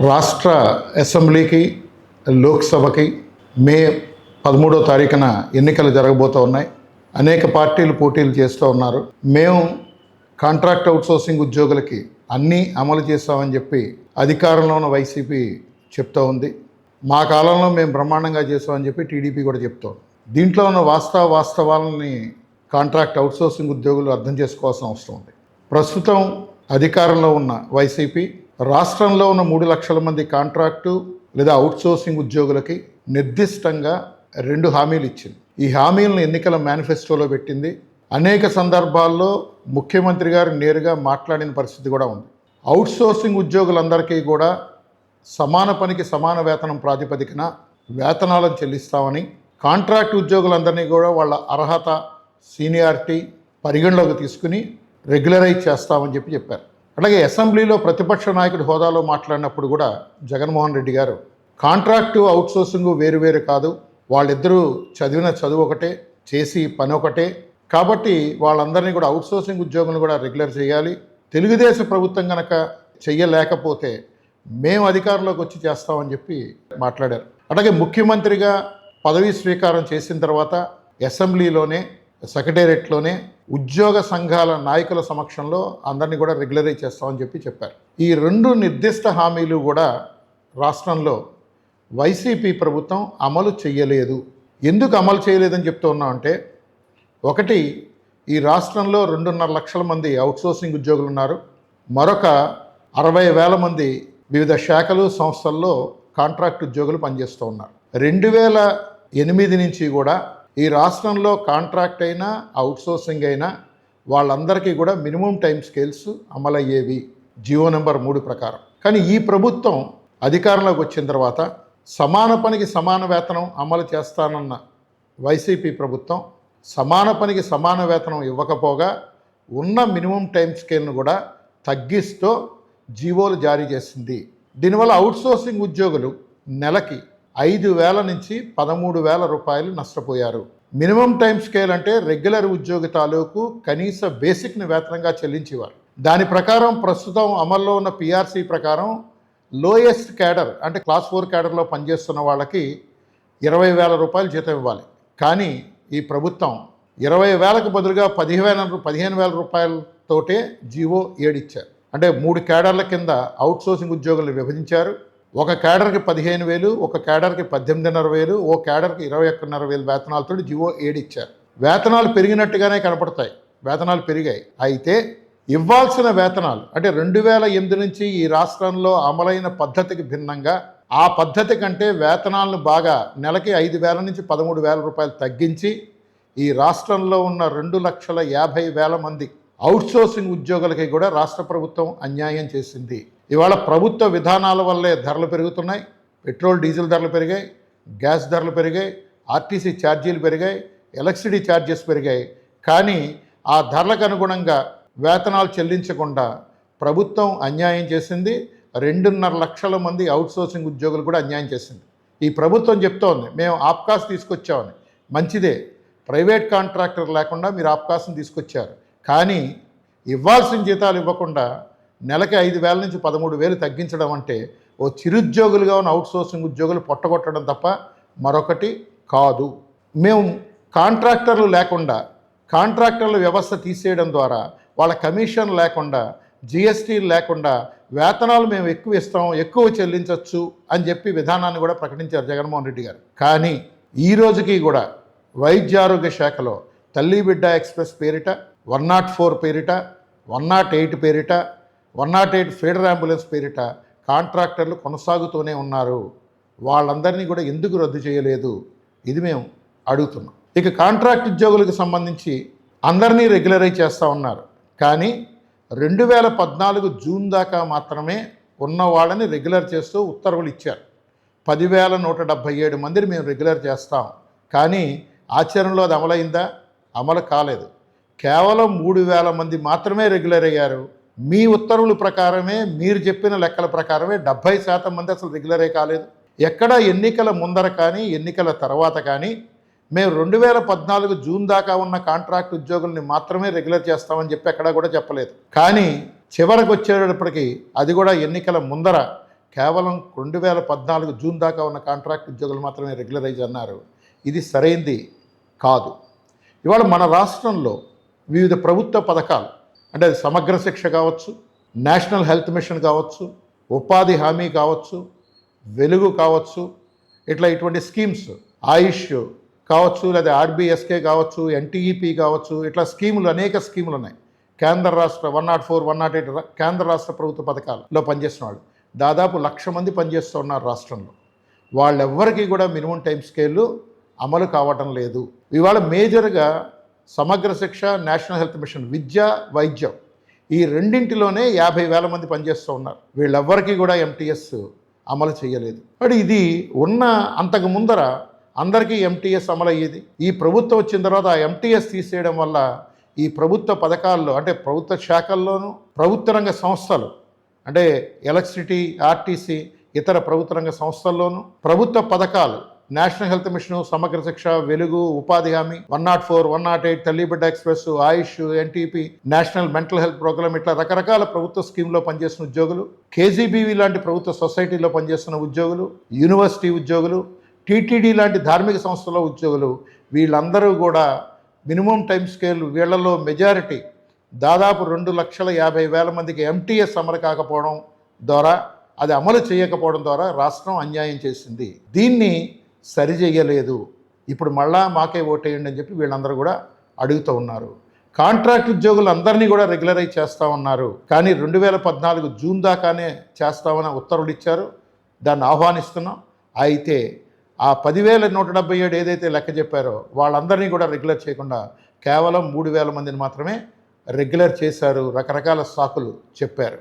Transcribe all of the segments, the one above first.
రాష్ట్ర అసెంబ్లీకి లోక్సభకి మే పదమూడో తారీఖున ఎన్నికలు జరగబోతూ ఉన్నాయి. అనేక పార్టీలు పోటీలు చేస్తూ ఉన్నారు. మేము కాంట్రాక్ట్ అవుట్సోర్సింగ్ ఉద్యోగులకి అన్నీ అమలు చేస్తామని చెప్పి అధికారంలో ఉన్న వైసీపీ చెప్తూ ఉంది. మా కాలంలో మేము బ్రహ్మాండంగా చేస్తామని చెప్పి టీడీపీ కూడా చెప్తాం దీంట్లో ఉన్న వాస్తవ వాస్తవాలని కాంట్రాక్ట్ అవుట్సోర్సింగ్ ఉద్యోగులు అర్థం చేసుకోవాల్సిన అవసరం ఉంది. ప్రస్తుతం అధికారంలో ఉన్న వైసీపీ రాష్ట్రంలో ఉన్న మూడు లక్షల మంది కాంట్రాక్టు లేదా అవుట్సోర్సింగ్ ఉద్యోగులకి నిర్దిష్టంగా రెండు హామీలు ఇచ్చింది. ఈ హామీలను ఎన్నికల మేనిఫెస్టోలో పెట్టింది. అనేక సందర్భాల్లో ముఖ్యమంత్రి గారు నేరుగా మాట్లాడిన పరిస్థితి కూడా ఉంది. అవుట్సోర్సింగ్ ఉద్యోగులందరికీ కూడా సమాన పనికి సమాన వేతనం ప్రాతిపదికన వేతనాలను చెల్లిస్తామని కాంట్రాక్ట్ ఉద్యోగులందరినీ కూడా వాళ్ళ అర్హత సీనియారిటీ పరిగణలోకి తీసుకుని రెగ్యులరైజ్ చేస్తామని చెప్పి చెప్పారు. అలాగే అసెంబ్లీలో ప్రతిపక్ష నాయకుడి హోదాలో మాట్లాడినప్పుడు కూడా జగన్మోహన్ రెడ్డి గారు కాంట్రాక్టు అవుట్సోర్సింగ్ వేరు వేరు కాదు వాళ్ళిద్దరూ చదివిన చదువు ఒకటే చేసి పని ఒకటే. కాబట్టి వాళ్ళందరినీ కూడా అవుట్సోర్సింగ్ ఉద్యోగులను కూడా రెగ్యులర్ చేయాలి. తెలుగుదేశం ప్రభుత్వం కనుక చెయ్యలేకపోతే మేము అధికారంలోకి వచ్చి చేస్తామని చెప్పి మాట్లాడారు. అలాగే ముఖ్యమంత్రిగా పదవీ స్వీకారం చేసిన తర్వాత అసెంబ్లీలోనే సెక్రటేరియట్లోనే ఉద్యోగ సంఘాల నాయకుల సమక్షంలో అందరినీ కూడా రెగ్యులరైజ్ చేస్తామని చెప్పి చెప్పారు. ఈ రెండు నిర్దిష్ట హామీలు కూడా రాష్ట్రంలో వైసీపీ ప్రభుత్వం అమలు చేయలేదు. ఎందుకు అమలు చేయలేదని చెప్తూ ఉన్నామంటే ఒకటి ఈ రాష్ట్రంలో రెండున్నర లక్షల మంది అవుట్సోర్సింగ్ ఉద్యోగులు ఉన్నారు. మరొక అరవై వేల మంది వివిధ శాఖలు సంస్థల్లో కాంట్రాక్ట్ ఉద్యోగులు పనిచేస్తూ ఉన్నారు. రెండు వేల ఎనిమిది నుంచి కూడా ఈ రాష్ట్రంలో కాంట్రాక్ట్ అయినా అవుట్సోర్సింగ్ అయినా వాళ్ళందరికీ కూడా మినిమం టైం స్కేల్స్ అమలయ్యేవి. జియో నెంబర్ మూడు ప్రకారం. కానీ ఈ ప్రభుత్వం అధికారంలోకి వచ్చిన తర్వాత సమాన పనికి సమాన వేతనం అమలు చేస్తానన్న వైసీపీ ప్రభుత్వం సమాన పనికి సమాన వేతనం ఇవ్వకపోగా ఉన్న మినిమం టైం స్కేల్ను కూడా తగ్గిస్తూ జీవోలు జారీ చేసింది. దీనివల్ల అవుట్సోర్సింగ్ ఉద్యోగులు నెలకి ఐదు వేల నుంచి పదమూడు వేల రూపాయలు నష్టపోయారు. మినిమం టైం స్కేల్ అంటే రెగ్యులర్ ఉద్యోగి తాలూకు కనీస బేసిక్ని వేతనంగా చెల్లించేవారు. దాని ప్రకారం ప్రస్తుతం అమల్లో ఉన్న పిఆర్సీ ప్రకారం లోయెస్ట్ క్యాడర్ అంటే క్లాస్ ఫోర్ క్యాడర్లో పనిచేస్తున్న వాళ్ళకి ఇరవై వేల రూపాయలు జీతం ఇవ్వాలి. కానీ ఈ ప్రభుత్వం ఇరవై వేలకు బదులుగా పదిహేను పదిహేను వేల రూపాయలతోటే జీవో ఏడిచ్చారు. అంటే మూడు క్యాడర్ల కింద అవుట్సోర్సింగ్ ఉద్యోగులు విభజించారు. ఒక క్యాడర్కి పదిహేను వేలు ఒక క్యాడర్కి పద్దెనిమిదిన్నర వేలు ఓ క్యాడర్కి ఇరవై ఒక్కన్నర వేలు వేతనాలతో జీవో ఏడిచ్చారు వేతనాలు పెరిగినట్టుగానే కనపడతాయి. వేతనాలు పెరిగాయి. అయితే ఇవ్వాల్సిన వేతనాలు అంటే రెండు వేల ఎనిమిది నుంచి ఈ రాష్ట్రంలో అమలైన పద్ధతికి భిన్నంగా ఆ పద్ధతి కంటే వేతనాలను బాగా నెలకి ఐదు వేల నుంచి పదమూడు వేల రూపాయలు తగ్గించి ఈ రాష్ట్రంలో ఉన్న రెండు లక్షల యాభై వేల మంది అవుట్సోర్సింగ్ ఉద్యోగులకి కూడా రాష్ట్ర ప్రభుత్వం అన్యాయం చేసింది. ఇవాళ ప్రభుత్వ విధానాల వల్లే ధరలు పెరుగుతున్నాయి. పెట్రోల్ డీజిల్ ధరలు పెరిగాయి. గ్యాస్ ధరలు పెరిగాయి. ఆర్టీసీ ఛార్జీలు పెరిగాయి. ఎలక్ట్రిసిటీ ఛార్జెస్ పెరిగాయి. కానీ ఆ ధరలకు అనుగుణంగా వేతనాలు చెల్లించకుండా ప్రభుత్వం అన్యాయం చేసింది. రెండున్నర లక్షల మంది అవుట్సోర్సింగ్ ఉద్యోగులు కూడా అన్యాయం చేసింది. ఈ ప్రభుత్వం చెప్తోంది మేము ఆప్కాస్ తీసుకొచ్చామని. మంచిదే. ప్రైవేట్ కాంట్రాక్టర్ లేకుండా మీరు ఆప్కాస్ని తీసుకొచ్చారు. కానీ ఇవ్వాల్సిన జీతాలు ఇవ్వకుండా నెలకి ఐదు వేల నుంచి పదమూడు వేలు తగ్గించడం అంటే ఓ చిరుద్యోగులుగా ఉన్న అవుట్సోర్సింగ్ ఉద్యోగులు పొట్టగొట్టడం తప్ప మరొకటి కాదు. మేము కాంట్రాక్టర్లు లేకుండా కాంట్రాక్టర్ల వ్యవస్థ తీసేయడం ద్వారా వాళ్ళ కమిషన్ లేకుండా జిఎస్టీ లేకుండా వేతనాలు మేము ఎక్కువ ఇస్తాం ఎక్కువ చెల్లించవచ్చు అని చెప్పి విధానాన్ని కూడా ప్రకటించారు జగన్మోహన్ రెడ్డి గారు. కానీ ఈ రోజుకి కూడా వైద్యారోగ్య శాఖలో తల్లి బిడ్డ ఎక్స్ప్రెస్ పేరిట వన్ నాట్ ఫోర్ పేరిట వన్ నాట్ ఎయిట్ పేరిట one nought eight feeder ambulance పేరిట కాంట్రాక్టర్లు కొనసాగుతూనే ఉన్నారు. వాళ్ళందరినీ కూడా ఎందుకు రద్దు చేయలేదు? ఇది మేము అడుగుతున్నాం. ఇక కాంట్రాక్ట్ ఉద్యోగులకు సంబంధించి అందరినీ రెగ్యులరైజ్ చేస్తూ ఉన్నారు. కానీ రెండు వేల పద్నాలుగు జూన్ దాకా మాత్రమే ఉన్న వాళ్ళని రెగ్యులర్ చేస్తూ ఉత్తర్వులు ఇచ్చారు. పదివేల నూట డెబ్భై ఏడు మందిని మేము రెగ్యులర్ చేస్తాం. కానీ ఆచరణలో అది అమలైందా? అమలు కాలేదు. కేవలం మూడు వేల మంది మాత్రమే రెగ్యులర్ అయ్యారు. మీ ఉత్తర్వుల ప్రకారమే మీరు చెప్పిన లెక్కల ప్రకారమే డెబ్భై శాతం మంది అసలు రెగ్యులరే కాలేదు. ఎక్కడ ఎన్నికల ముందర కానీ ఎన్నికల తర్వాత కానీ మేము రెండు వేల పద్నాలుగు జూన్ దాకా ఉన్న కాంట్రాక్ట్ ఉద్యోగుల్ని మాత్రమే రెగ్యులర్ చేస్తామని చెప్పి ఎక్కడా కూడా చెప్పలేదు. కానీ చివరకు వచ్చేటప్పటికి అది కూడా ఎన్నికల ముందర కేవలం రెండు వేల పద్నాలుగు జూన్ దాకా ఉన్న కాంట్రాక్ట్ ఉద్యోగులు మాత్రమే రెగ్యులరైజ్ అన్నారు ఇది సరైంది కాదు. ఇవాళ మన రాష్ట్రంలో వివిధ ప్రభుత్వ పథకాలు అంటే అది సమగ్ర శిక్ష కావచ్చు నేషనల్ హెల్త్ మిషన్ కావచ్చు ఉపాధి హామీ కావచ్చు వెలుగు కావచ్చు ఇట్లా ఇటువంటి స్కీమ్స్ ఆయుష్ కావచ్చు లేదా ఆర్బీఎస్కే కావచ్చు ఎన్టీఈపీ కావచ్చు ఇట్లా స్కీములు అనేక స్కీములు ఉన్నాయి. కేంద్ర రాష్ట్ర one nought four one nought eight కేంద్ర రాష్ట్ర ప్రభుత్వ పథకాలలో పనిచేస్తున్న వాళ్ళు. దాదాపు లక్ష మంది పనిచేస్తూ ఉన్నారు రాష్ట్రంలో. వాళ్ళెవ్వరికీ కూడా మినిమం టైం స్కేళ్ళు అమలు కావటం లేదు. ఇవాళ మేజర్గా సమగ్ర శిక్ష నేషనల్ హెల్త్ మిషన్ విద్య వైద్యం. ఈ రెండింటిలోనే యాభై వేల మంది పనిచేస్తూ ఉన్నారు. వీళ్ళెవ్వరికీ కూడా ఎంటీఎస్ అమలు చేయలేదు. మరి ఇది ఉన్న అంతకు ముందర అందరికీ ఎంటీఎస్ అమలు అయ్యేది. ఈ ప్రభుత్వం వచ్చిన తర్వాత ఆ ఎంటీఎస్ తీసేయడం వల్ల ఈ ప్రభుత్వ పథకాల్లో అంటే ప్రభుత్వ శాఖల్లోనూ ప్రభుత్వ రంగ సంస్థలు అంటే ఎలక్ట్రిసిటీ ఆర్టీసీ ఇతర ప్రభుత్వ రంగ సంస్థల్లోనూ ప్రభుత్వ పథకాలు నేషనల్ హెల్త్ మిషన్ సమగ్ర శిక్ష వెలుగు ఉపాధి హామీ one nought four one nought eight తల్లిబిడ్డ express AYUSH NTP national mental health programme ఇట్లా రకరకాల ప్రభుత్వ స్కీమ్లో పనిచేస్తున్న ఉద్యోగులు కేజీబీవీ లాంటి ప్రభుత్వ సొసైటీలో పనిచేస్తున్న ఉద్యోగులు యూనివర్సిటీ ఉద్యోగులు టీటీడీ లాంటి ధార్మిక సంస్థల ఉద్యోగులు వీళ్ళందరూ కూడా మినిమం టైం స్కేల్ వీళ్ళలో మెజారిటీ దాదాపు రెండు లక్షల యాభై వేల మందికి ఎంటీఎస్ అమలు కాకపోవడం ద్వారా అది అమలు చేయకపోవడం ద్వారా రాష్ట్రం అన్యాయం చేసింది. దీన్ని సరిచేయలేదు ఇప్పుడు మళ్ళా మాకే ఓటేయండి అని చెప్పి వీళ్ళందరూ కూడా అడుగుతూ ఉన్నారు. కాంట్రాక్ట్ ఉద్యోగులు అందరినీ కూడా రెగ్యులరైజ్ చేస్తూ ఉన్నారు. కానీ రెండు వేల పద్నాలుగు జూన్ దాకానే చేస్తామని ఉత్తర్వులు ఇచ్చారు. దాన్ని ఆహ్వానిస్తున్నాం. అయితే ఆ పదివేల నూట డెబ్బై ఏడు ఏదైతే లెక్క చెప్పారో వాళ్ళందరినీ కూడా రెగ్యులర్ చేయకుండా కేవలం మూడు వేల మందిని మాత్రమే రెగ్యులర్ చేశారు రకరకాల సాకులు చెప్పారు.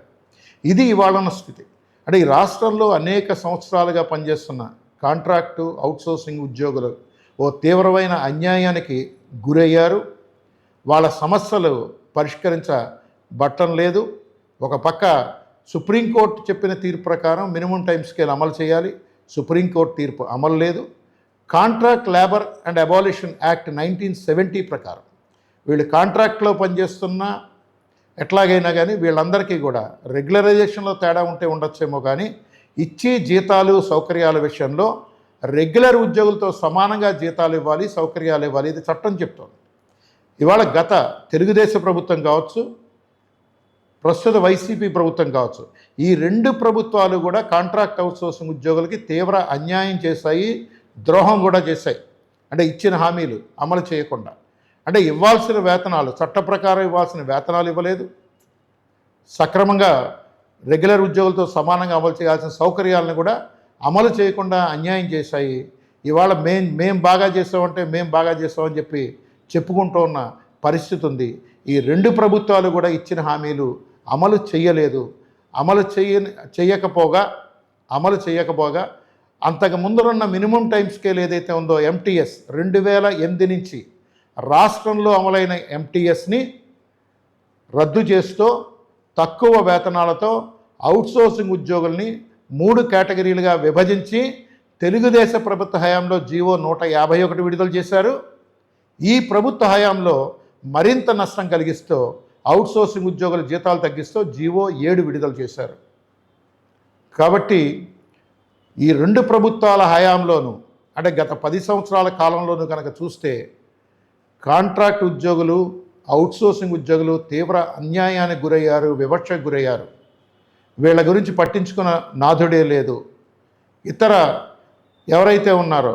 ఇది ఇవాళ ఉన్న స్థితి. అంటే ఈ రాష్ట్రంలో అనేక సంవత్సరాలుగా పనిచేస్తున్న కాంట్రాక్టు అవుట్సోర్సింగ్ ఉద్యోగులు ఓ తీవ్రమైన అన్యాయానికి గురయ్యారు. వాళ్ళ సమస్యలు పరిష్కరించబట్టం లేదు. ఒక పక్క సుప్రీంకోర్టు చెప్పిన తీర్పు ప్రకారం మినిమం టైం స్కేల్ అమలు చేయాలి. సుప్రీంకోర్టు తీర్పు అమలు లేదు. Contract labour and abolition act nineteen seventy ప్రకారం వీళ్ళు కాంట్రాక్ట్లో పనిచేస్తున్న ఎట్లాగైనా కానీ వీళ్ళందరికీ కూడా రెగ్యులరైజేషన్లో తేడా ఉంటే ఉండొచ్చేమో కానీ ఇచ్చే జీతాలు సౌకర్యాల విషయంలో రెగ్యులర్ ఉద్యోగులతో సమానంగా జీతాలు ఇవ్వాలి సౌకర్యాలు ఇవ్వాలి ఇది చట్టం చెప్తోంది. ఇవాళ గత తెలుగుదేశం ప్రభుత్వం కావచ్చు ప్రస్తుత వైసీపీ ప్రభుత్వం కావచ్చు ఈ రెండు ప్రభుత్వాలు కూడా కాంట్రాక్ట్ అవుట్సోర్సింగ్ ఉద్యోగులకి తీవ్ర అన్యాయం చేశాయి ద్రోహం కూడా చేశాయి. అంటే ఇచ్చిన హామీలు అమలు చేయకుండా. అంటే ఇవ్వాల్సిన వేతనాలు చట్ట ప్రకారం ఇవ్వాల్సిన వేతనాలు ఇవ్వలేదు. సక్రమంగా రెగ్యులర్ ఉద్యోగులతో సమానంగా అమలు చేయాల్సిన సౌకర్యాలను కూడా అమలు చేయకుండా అన్యాయం చేశాయి. ఇవాళ మేం మేం బాగా చేసామంటే మేం బాగా చేసామని చెప్పి చెప్పుకుంటూ ఉన్న పరిస్థితి ఉంది. ఈ రెండు ప్రభుత్వాలు కూడా ఇచ్చిన హామీలు అమలు చేయలేదు. అమలు చేయ చేయకపోగా అమలు చేయకపోగా అంతకు ముందరున్న మినిమం టైం స్కేల్ ఏదైతే ఉందో ఎంటీఎస్ రెండు వేల ఎనిమిది నుంచి రాష్ట్రంలో అమలైన ఎంటీఎస్ని రద్దు చేస్తూ తక్కువ వేతనాలతో అవుట్సోర్సింగ్ ఉద్యోగుల్ని మూడు కేటగిరీలుగా విభజించి తెలుగుదేశ ప్రభుత్వ హయాంలో జీవో నూట యాభై ఒకటి విడుదల చేశారు. ఈ ప్రభుత్వ హయాంలో మరింత నష్టం కలిగిస్తూ అవుట్సోర్సింగ్ ఉద్యోగుల జీతాలు తగ్గిస్తూ జీవో ఏడు విడుదల చేశారు. కాబట్టి ఈ రెండు ప్రభుత్వాల హయాంలోనూ అంటే గత పది సంవత్సరాల కాలంలోనూ కనుక చూస్తే కాంట్రాక్ట్ ఉద్యోగులు అవుట్సోర్సింగ్ ఉద్యోగులు తీవ్ర అన్యాయానికి గురయ్యారు వివక్షకు గురయ్యారు. వీళ్ళ గురించి పట్టించుకున్న నాథుడే లేదు. ఇతర ఎవరైతే ఉన్నారో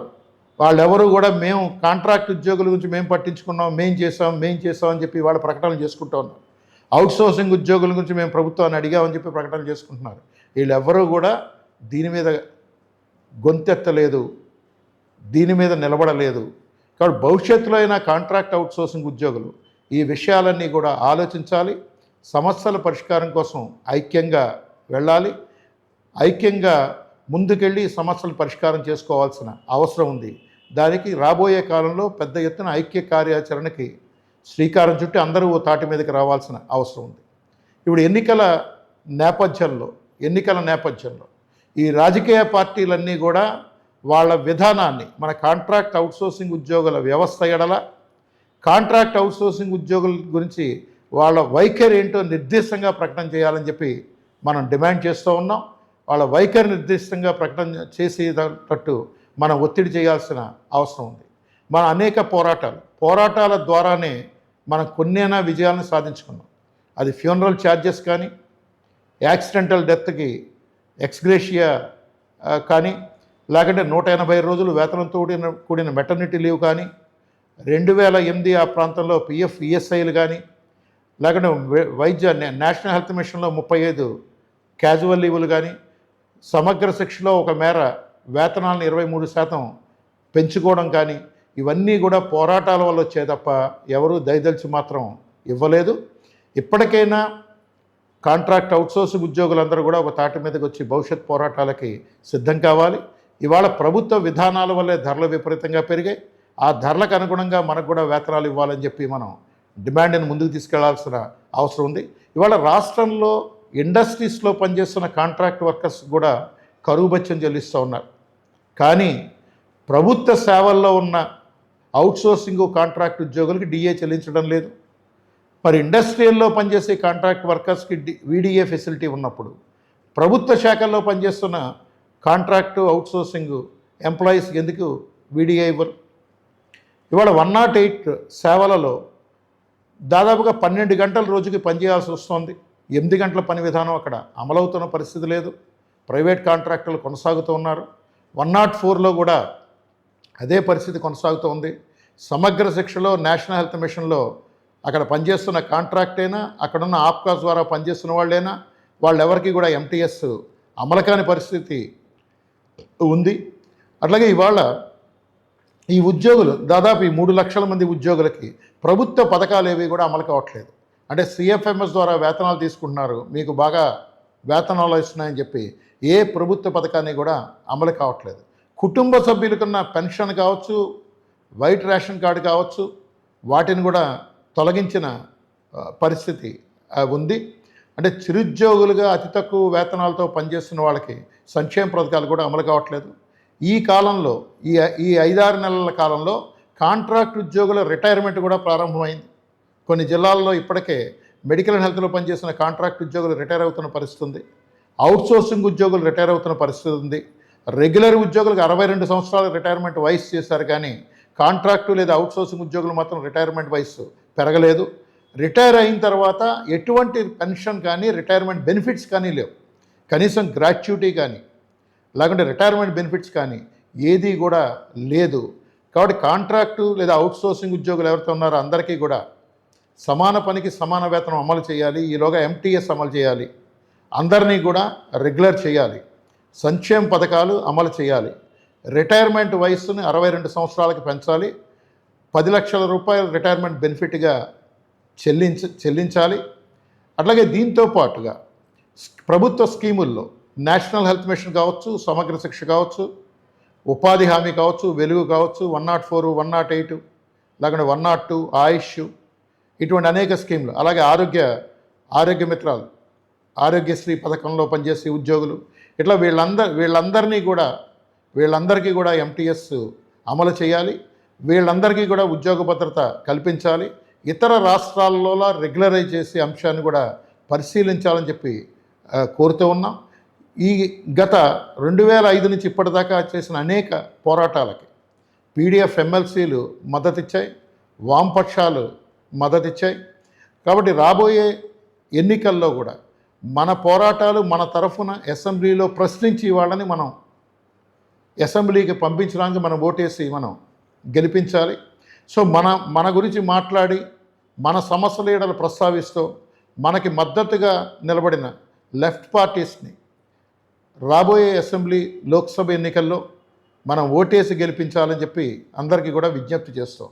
వాళ్ళెవరూ కూడా మేము కాంట్రాక్ట్ ఉద్యోగుల గురించి మేము పట్టించుకున్నాం మేము చేసాం మేము చేసాం అని చెప్పి వాళ్ళ ప్రకటనలు చేసుకుంటూ ఉన్నారు. అవుట్సోర్సింగ్ ఉద్యోగుల గురించి మేము ప్రభుత్వాన్ని అడిగామని చెప్పి ప్రకటనలు చేసుకుంటున్నారు. వీళ్ళెవ్వరూ కూడా దీని మీద గొంతెత్తలేదు దీని మీద నిలబడలేదు. కాబట్టి భవిష్యత్తులో అయినా కాంట్రాక్ట్ అవుట్సోర్సింగ్ ఉద్యోగులు ఈ విషయాలన్నీ కూడా ఆలోచించాలి. సమస్యల పరిష్కారం కోసం ఐక్యంగా వెళ్ళాలి. ఐక్యంగా ముందుకెళ్ళి సమస్యలు పరిష్కారం చేసుకోవాల్సిన అవసరం ఉంది. దానికి రాబోయే కాలంలో పెద్ద ఎత్తున ఐక్య కార్యాచరణకి శ్రీకారం చుట్టి అందరూ ఓ తాటి మీదకి రావాల్సిన అవసరం ఉంది. ఇప్పుడు ఎన్నికల నేపథ్యంలో ఎన్నికల నేపథ్యంలో ఈ రాజకీయ పార్టీలన్నీ కూడా వాళ్ళ విధానాన్ని మన కాంట్రాక్ట్ అవుట్సోర్సింగ్ ఉద్యోగుల వ్యవస్థ ఎడల కాంట్రాక్ట్ అవుట్సోర్సింగ్ ఉద్యోగుల గురించి వాళ్ళ వైఖరి ఏంటో నిర్దిష్టంగా ప్రకటన చేయాలని చెప్పి మనం డిమాండ్ చేస్తూ ఉన్నాం. వాళ్ళ వైఖరి నిర్దిష్టంగా ప్రకటన చేసేటట్టు మనం ఒత్తిడి చేయాల్సిన అవసరం ఉంది. మన అనేక పోరాటాలు పోరాటాల ద్వారానే మనం కొన్నైనా విజయాలను సాధించుకున్నాం. అది ఫ్యూనరల్ ఛార్జెస్ కానీ యాక్సిడెంటల్ డెత్కి ఎక్స్గ్రేషియా కానీ లేకుంటే నూట ఎనభై రోజులు వేతనంతో కూడిన కూడిన మెటర్నిటీ లీవ్ కానీ రెండు వేల ఎనిమిది ఆ ప్రాంతంలో పిఎఫ్ ఈఎస్ఐలు కానీ లేకుంటే వై- వైద్య నే- నేషనల్ హెల్త్ మిషన్లో ముప్పై ఐదు క్యాజువల్ లీవులు కానీ సమగ్ర శిక్షలో ఒక మేర వేతనాలను ఇరవై మూడు శాతం పెంచుకోవడం కానీ ఇవన్నీ కూడా పోరాటాల వల్ల వచ్చే తప్ప ఎవరూ దయదలిచి మాత్రం ఇవ్వలేదు. ఇప్పటికైనా కాంట్రాక్ట్ అవుట్సోర్సింగ్ ఉద్యోగులందరూ కూడా ఒక తాటి మీదకి వచ్చి భవిష్యత్ పోరాటాలకి సిద్ధం కావాలి. ఇవాళ ప్రభుత్వ విధానాల వల్లే ధరలు విపరీతంగా పెరిగాయి. ఆ ధరలకు అనుగుణంగా మనకు కూడా వేతనాలు ఇవ్వాలని చెప్పి మనం డిమాండ్ని ముందుకు తీసుకెళ్ళాల్సిన అవసరం ఉంది. ఇవాళ రాష్ట్రంలో ఇండస్ట్రీస్లో పనిచేస్తున్న కాంట్రాక్ట్ వర్కర్స్ కూడా కరువు బత్యం చెల్లిస్తూ ఉన్నారు. కానీ ప్రభుత్వ సేవల్లో ఉన్న అవుట్సోర్సింగ్ కాంట్రాక్ట్ ఉద్యోగులకి డిఏ చెల్లించడం లేదు. మరి ఇండస్ట్రియల్లో పనిచేసే కాంట్రాక్ట్ వర్కర్స్కి డి వీడిఏ ఫెసిలిటీ ఉన్నప్పుడు ప్రభుత్వ శాఖల్లో పనిచేస్తున్న కాంట్రాక్టు అవుట్సోర్సింగ్ ఎంప్లాయీస్కి ఎందుకు వీడిఏ ఇవ్వరు? ఇవాళ వన్ నాట్ ఎయిట్ సేవలలో దాదాపుగా పన్నెండు గంటల రోజుకి పనిచేయాల్సి వస్తుంది. ఎనిమిది గంటల పని విధానం అక్కడ అమలవుతున్న పరిస్థితి లేదు. ప్రైవేట్ కాంట్రాక్టర్లు కొనసాగుతూ ఉన్నారు. వన్ నాట్ ఫోర్లో కూడా అదే పరిస్థితి కొనసాగుతూ ఉంది. సమగ్ర శిక్షలో నేషనల్ హెల్త్ మిషన్లో అక్కడ పనిచేస్తున్న కాంట్రాక్ట్ అయినా అక్కడున్న ఆప్కాస్ ద్వారా పనిచేస్తున్న వాళ్ళైనా వాళ్ళెవరికి కూడా ఎంటీఎస్ అమలు కాని పరిస్థితి ఉంది. అట్లాగే ఇవాళ ఈ ఉద్యోగులు దాదాపు ఈ మూడు లక్షల మంది ఉద్యోగులకి ప్రభుత్వ పథకాలు ఏవి కూడా అమలు కావట్లేదు. అంటే సిఎఫ్ఎంఎస్ ద్వారా వేతనాలు తీసుకుంటున్నారు. మీకు బాగా వేతనాలు ఇస్తున్నాయని చెప్పి ఏ ప్రభుత్వ పథకాన్ని కూడా అమలు కావట్లేదు. కుటుంబ సభ్యులకున్న పెన్షన్ కావచ్చు వైట్ రేషన్ కార్డు కావచ్చు వాటిని కూడా తొలగించిన పరిస్థితి ఉంది. అంటే చిరుద్యోగులుగా అతి తక్కువ వేతనాలతో పనిచేస్తున్న వాళ్ళకి సంక్షేమ పథకాలు కూడా అమలు కావట్లేదు. ఈ కాలంలో ఈ ఈ ఐదారు నెలల కాలంలో కాంట్రాక్ట్ ఉద్యోగుల రిటైర్మెంట్ కూడా ప్రారంభమైంది. కొన్ని జిల్లాల్లో ఇప్పటికే మెడికల్ అండ్ హెల్త్లో పనిచేసిన కాంట్రాక్ట్ ఉద్యోగులు రిటైర్ అవుతున్న పరిస్థితి ఉంది. అవుట్సోర్సింగ్ ఉద్యోగులు రిటైర్ అవుతున్న పరిస్థితి ఉంది. రెగ్యులర్ ఉద్యోగులకు అరవై రెండు సంవత్సరాల రిటైర్మెంట్ వయసు చేశారు కానీ కాంట్రాక్టు లేదా అవుట్సోర్సింగ్ ఉద్యోగులు మాత్రం రిటైర్మెంట్ వయసు పెరగలేదు. రిటైర్ అయిన తర్వాత ఎటువంటి పెన్షన్ కానీ రిటైర్మెంట్ బెనిఫిట్స్ కానీ లేవు. కనీసం గ్రాట్యుటీ కానీ లేకుంటే రిటైర్మెంట్ బెనిఫిట్స్ కానీ ఏది కూడా లేదు. కాబట్టి కాంట్రాక్టు లేదా అవుట్సోర్సింగ్ ఉద్యోగులు ఎవరితో ఉన్నారో అందరికీ కూడా సమాన పనికి సమాన వేతనం అమలు చేయాలి. ఈలోగా ఎంటీఎస్ అమలు చేయాలి. అందరినీ కూడా రెగ్యులర్ చేయాలి. సంక్షేమ పథకాలు అమలు చేయాలి. రిటైర్మెంట్ వయస్సుని అరవై రెండు సంవత్సరాలకు పెంచాలి. పది లక్షల రూపాయలు రిటైర్మెంట్ బెనిఫిట్గా చెల్లించ చెల్లించాలి. అట్లాగే దీంతో పాటుగా ప్రభుత్వ స్కీముల్లో నేషనల్ హెల్త్ మిషన్ కావచ్చు సమగ్ర శిక్ష కావచ్చు ఉపాధి హామీ కావచ్చు వెలుగు కావచ్చు one nought four one nought eight లేకుంటే వన్ నాట్ టూ ఆయుష్ ఇటువంటి అనేక స్కీములు. అలాగే ఆరోగ్య ఆరోగ్య మిత్రాలు ఆరోగ్యశ్రీ పథకంలో పనిచేసే ఉద్యోగులు. ఇట్లా వీళ్ళందరూ వీళ్ళందరినీ కూడా వీళ్ళందరికీ కూడా ఎంటీఎస్ అమలు చేయాలి. వీళ్ళందరికీ కూడా ఉద్యోగ భద్రత కల్పించాలి. ఇతర రాష్ట్రాల్లో రెగ్యులరైజ్ చేసే అంశాన్ని కూడా పరిశీలించాలని చెప్పి కోరుతూ ఉన్నాం. ఈ గత రెండు వేల ఐదు నుంచి ఇప్పటిదాకా చేసిన అనేక పోరాటాలకి పీడిఎఫ్ ఎమ్మెల్సీలు మద్దతిచ్చాయి వామపక్షాలు మద్దతిచ్చాయి. కాబట్టి రాబోయే ఎన్నికల్లో కూడా మన పోరాటాలు మన తరఫున అసెంబ్లీలో ప్రశ్నించి వాళ్ళని మనం అసెంబ్లీకి పంపించడానికి మనం ఓటేసి మనం గెలిపించాలి. సో మన మన గురించి మాట్లాడి మన సమస్యల ఏడలు ప్రస్తావిస్తూ మనకి మద్దతుగా నిలబడిన లెఫ్ట్ పార్టీస్ని రాబోయే అసెంబ్లీ లోక్సభ ఎన్నికల్లో మనం ఓటేసి గెలిపించాలని చెప్పి అందరికీ కూడా విజ్ఞప్తి చేస్తాం